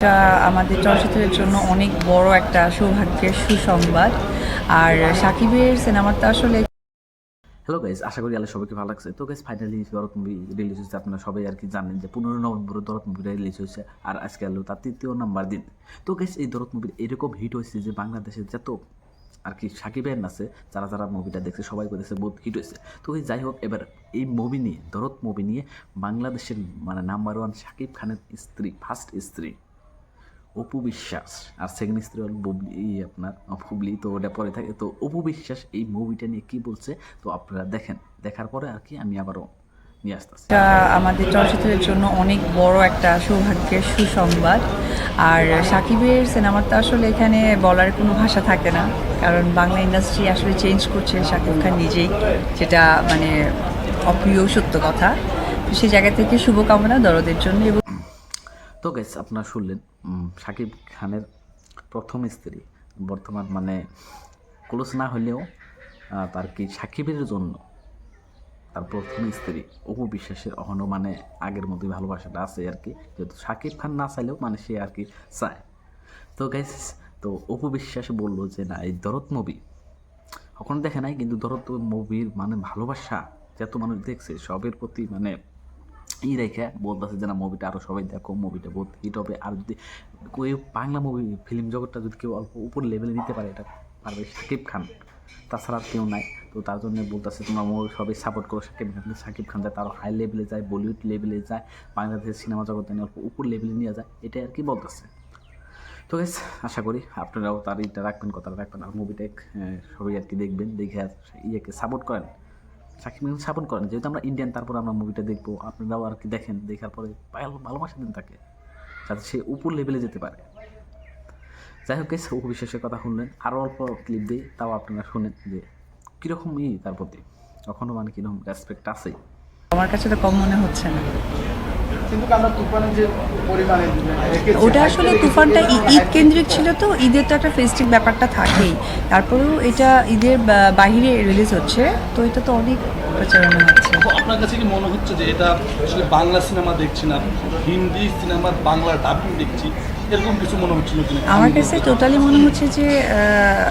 এটা আমাদের চলচ্চিত্রের জন্য অনেক বড় একটা সৌভাগ্যের সুসংবাদ। আর সাকিবের সিনেমাটা আসলে হ্যালো গাইজ আশা করি আল্লাহ সবাইকে ভালো লাগছে। তো guys finally Dorod movie release হয়েছে। আপনারা সবাই আর কি জানেন যে পনেরো নভেম্বর দরদ মুভিটা রিলিজ হয়েছে। আর আজকে হলো তার তৃতীয় নাম্বার দিন। তো গাইজ এই দরদ মুভির এরকম হিট হয়েছে যে বাংলাদেশে যত আর কি সাকিবের আছে যারা যারা মুভিটা দেখছে সবাই বলেছে বহুত হিট হয়েছে। তো guys, যাই হোক এবার এই মুভি নিয়ে দরদ মুভি নিয়ে বাংলাদেশের মানে নাম্বার ওয়ান সাকিব খানের স্ত্রী ফার্স্ট স্ত্রী। অপু বিশ্বাস আর সেকেন্ড স্ত্রী হল বুবলি এই আপনার বুবলি তো ওটা পরে থাকে। তো অপু বিশ্বাস এই মুভিটা নিয়ে কি বলছে? তো আপনারা দেখেন। দেখার পরে আর কি আমি আবারও নিয়ে আসতেছি। আমাদের চলচ্চিত্রের জন্য অনেক বড় একটা সৌভাগ্যের সুসংবাদ। আর সাকিবের সিনেমার তো আসলে এখানে বলার কোনো ভাষা থাকে না। কারণ বাংলা ইন্ডাস্ট্রি আসলে চেঞ্জ করছে শাকিব খান নিজেই। যেটা মানে অপ্রিয় সত্য কথা। তো সেই জায়গা থেকে শুভকামনা দরদের জন্য। এবং তো গেস আপনারা শুনলেন শাকিব খানের প্রথম স্ত্রী। বর্তমান মানে ক্লোজ না হলেও তার কি সাকিবের জন্য তার প্রথম স্ত্রী অপু বিশ্বাসের অহনো মানে আগের মতোই ভালোবাসাটা আছে আর কি। যেহেতু সাকিব খান না চাইলেও মানে সে আর কি চায়। তো গাইস তো অপু বিশ্বাস বলল যে, না, এই দরদ মুভি কখনো দেখে নাই, কিন্তু দরদ মুভির মানে ভালোবাসা, যত মানুষ দেখছে, সবের প্রতি মানে ই রেখে বলতেছে যে না মুভিটা আরও সবাই দেখো মুভিটা বহুত হিট হবে। আর যদি ওই বাংলা মুভি ফিল্ম জগৎটা যদি কেউ অল্প উপর লেভেলে নিতে পারে, এটা পারবে শাকিব খান। তাছাড়া কেউ নাই। তো তার জন্য বলতেছে, তোমরা মুভি সবাই সাপোর্ট করো শাকিব খান। শাকিব খান যায় তারও হাই লেভেলে যায় বলিউড লেভেলে যায়, বাংলাদেশের সিনেমা নিয়ে অল্প উপর লেভেলে নিয়ে যায়, এটাই আর কি বলতেছে। তো গাইস আশা করি আপনারাও তার ইটা রাখবেন, কথাটা রাখবেন। আর মুভিটা সবাই আর কি দেখবেন, দেখে আর ইয়েকে সাপোর্ট করেন। সাকিব খান সাপোর্ট করেন। যেহেতু আমরা ইন্ডিয়ান তারপর আমরা মুভিটা দেখব আপনারাও আর কি দেখেন? দেখার পরে ভালোবাসা দিন তাকে, যাতে সে উপর লেভেলে যেতে পারে। যাই হোক গেছে বিশ্বাসের কথা শুনলেন। আরও অল্প ক্লিপ দিই, তাও আপনারা শুনেন যে কীরকম ই তার প্রতি। কখনো মানে কীরকম রেসপেক্ট আছে আমার কাছে তো কম মনে হচ্ছে না। ওটা আসলে তুফানটা ই- ঈদ কেন্দ্রিক ছিল তো ঈদের তো একটা ফেস্টিভ ব্যাপারটা থাকেই। তারপরেও এটা ঈদের বাহিরে রিলিজ হচ্ছে তো এটা তো অনেক প্রচারণা হচ্ছে। আপনার কাছে কি মনে হচ্ছে যে এটা আসলে বাংলা সিনেমা দেখছি না হিন্দি সিনেমার বাংলা ডাবিং দেখছি এরকম কিছু মনে হচ্ছিল আমার কাছে টোটালি মনে হচ্ছে যে আহ,